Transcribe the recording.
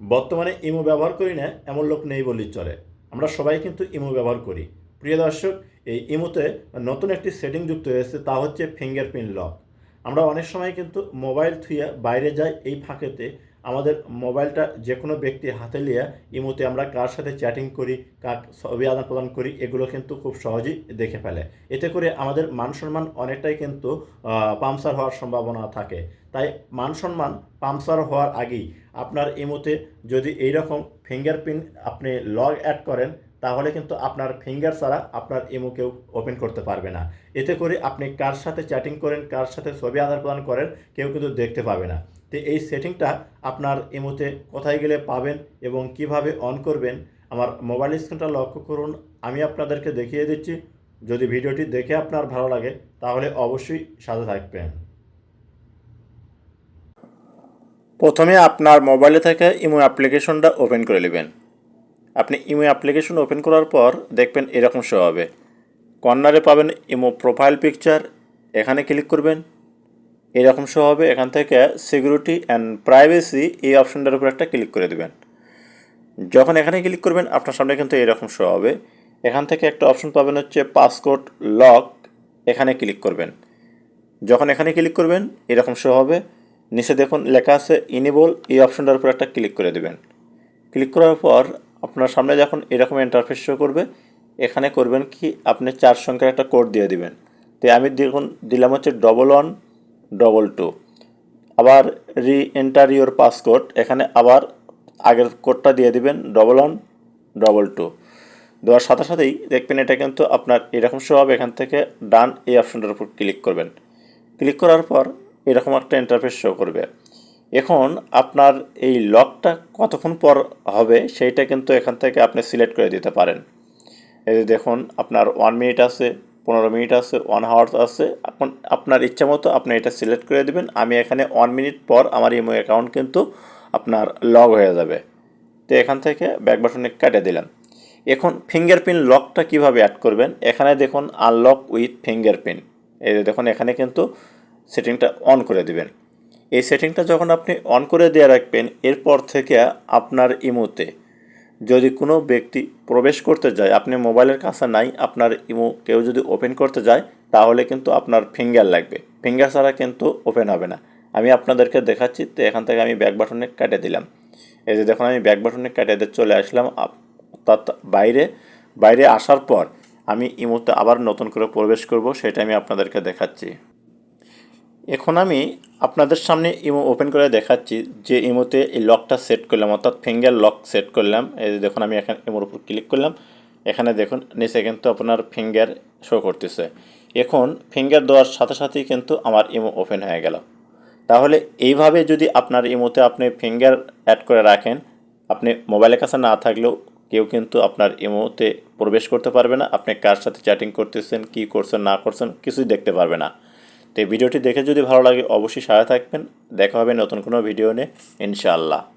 বর্তমানে ইমো ব্যবহার করি না, এমন লোক নেই বললেই চলে। আমরা সবাই কিন্তু ইমো ব্যবহার করি। প্রিয় দর্শক, এই ইমোতে নতুন একটি সেটিং যুক্ত হয়েছে, তা হচ্ছে ফিঙ্গারপ্রিন্ট লক। আমরা অনেক সময় কিন্তু মোবাইল থুইয়া বাইরে যাই এই ফাঁকেতে, আমাদের মোবাইলটা যে কোনো ব্যক্তি হাতে লিয়া ইমোতে আমরা কার সাথে চ্যাটিং করি, কার ছবি আদান প্রদান করি, এগুলো কিন্তু খুব সহজেই দেখে ফেলে। এতে করে আমাদের মান সম্মান অনেকটাই কিন্তু পামসার হওয়ার সম্ভাবনা থাকে। তাই মান সম্মান পামসার হওয়ার আগেই আপনার ইমোতে যদি এইরকম ফিঙ্গারপ্রিন্ট আপনি লগ অ্যাড করেন তাহলে কিন্তু আপনার ফিঙ্গার ছাড়া আপনার ইমো কেউ ওপেন করতে পারবে না। এতে করে আপনি কার সাথে চ্যাটিং করেন, কার সাথে ছবি আদান প্রদান করেন, কেউ কিন্তু দেখতে পাবে না। তো এই সেটিংটা আপনার ইমোতে কোথায় গেলে পাবেন এবং কীভাবে অন করবেন, আমার মোবাইল স্ক্রিনটা লক্ষ্য করুন। আমি আপনাদেরকে দেখিয়ে দিচ্ছি। যদি ভিডিওটি দেখে আপনার ভালো লাগে, তাহলে অবশ্যই সাথে থাকবেন। প্রথমে আপনার মোবাইলে থেকে ইমো অ্যাপ্লিকেশনটা ওপেন করে নেবেন। আপনি ইমো অ্যাপ্লিকেশন ওপেন করার পর দেখবেন এরকম শো হবে। কর্নারে পাবেন ইমো প্রোফাইল পিকচার এখানে ক্লিক করবেন। এরকম শো হবে, এখান থেকে সিকিউরিটি অ্যান্ড প্রাইভেসি এই অপশনটার উপর একটা ক্লিক করে দেবেন। যখন এখানে ক্লিক করবেন, আপনার সামনে কিন্তু এরকম শো হবে। এখান থেকে একটা অপশন পাবেন হচ্ছে পাসকোড লক এখানে ক্লিক করবেন। যখন এখানে ক্লিক করবেন, এরকম শো হবে। নিচে দেখুন লেখা আছে ইনেবল এই অপশনটার উপর একটা ক্লিক করে দেবেন। ক্লিক করার পর আপনার সামনে যখন এরকম ইন্টারফেস শো করবে, এখানে করবেন কি, আপনি চার সংখ্যার একটা কোড দিয়ে দিবেন। তো আমি দেখুন, দিলাম হচ্ছে ডবল ওয়ান ডবল টু আবার রি এন্টার ইউর পাসকোড এখানে আবার আগের কোডটা দিয়ে দিবেন ডবল ওয়ান ডবল টু দেওয়ার সাথে সাথেই দেখবেন এটা কিন্তু আপনার এরকম শো হবে, এখান থেকে ডান এই অপশনটার উপর ক্লিক করবেন। ক্লিক করার পর এরকম একটা ইন্টারফেস শো করবে। এখন আপনার এই লকটা কতক্ষণ পর হবে সেইটা কিন্তু এখান থেকে আপনি সিলেক্ট করে দিতে পারেন। এই যে দেখুন, আপনার ওয়ান মিনিট আছে, পনেরো মিনিট আছে ওয়ান হাওয়ার্স আছে। এখন আপনার ইচ্ছা মতো আপনি এটা সিলেক্ট করে দেবেন। আমি এখানে ওয়ান মিনিট পর আমার ইমো অ্যাকাউন্ট কিন্তু আপনার লগ হয়ে যাবে। তো এখান থেকে ব্যাক বাটনে কেটে দিলাম এখন ফিঙ্গারপ্রিন্ট লকটা কীভাবে অ্যাড করবেন? এখানে দেখুন আনলক উইথ ফিঙ্গারপ্রিন্ট এই দেখুন, এখানে কিন্তু সেটিংটা অন করে দিবেন। এই সেটিংটা যখন আপনি অন করে দিয়ে রাখবেন, এরপর থেকে আপনার ইমোতে যদি কোনো ব্যক্তি প্রবেশ করতে যায়, আপনি মোবাইলের কাছে নাই, আপনার ইমো কেউ যদি ওপেন করতে যায়, তাহলে কিন্তু আপনার ফিঙ্গার লাগবে। ফিঙ্গার ছাড়া কিন্তু ওপেন হবে না। আমি আপনাদেরকে দেখাচ্ছি, তো এখান থেকে আমি ব্যাক বাটনে কেটে দিলাম। এই যে দেখুন, আমি ব্যাক বাটনে কেটে দিয়ে চলে আসলাম। অর্থাৎ বাইরে বাইরে আসার পর আমি ইমোতে আবার নতুন করে প্রবেশ করব সেটা আমি আপনাদেরকে দেখাচ্ছি। এখন আমি আপনাদের সামনে ইমো ওপেন করে দেখাচ্ছি যে ইমোতে এই লকটা সেট করলাম, অর্থাৎ ফিঙ্গার লক সেট করলাম। এই যে দেখুন, আমি এখানে ইমোর উপর ক্লিক করলাম। এখানে দেখুন, নিচে কিন্তু আপনার ফিঙ্গার শো করতেছে। এখন ফিঙ্গার দেওয়ার সাথে সাথেই কিন্তু আমার ইমো ওপেন হয়ে গেল। তাহলে এইভাবে যদি আপনার ইমোতে আপনি ফিঙ্গার অ্যাড করে রাখেন, আপনি মোবাইলের কাছে না থাকলেও কেউ কিন্তু আপনার ইমোতে প্রবেশ করতে পারবে না। আপনি কার সাথে চ্যাটিং করতেছেন, কী করছেন, না করছেন, কিছুই দেখতে পারবে না। তো এই ভিডিওটি দেখে যদি ভালো লাগে, অবশ্যই সারা থাকবেন। দেখা হবে নতুন কোনো ভিডিও নিয়ে, ইনশাআল্লাহ।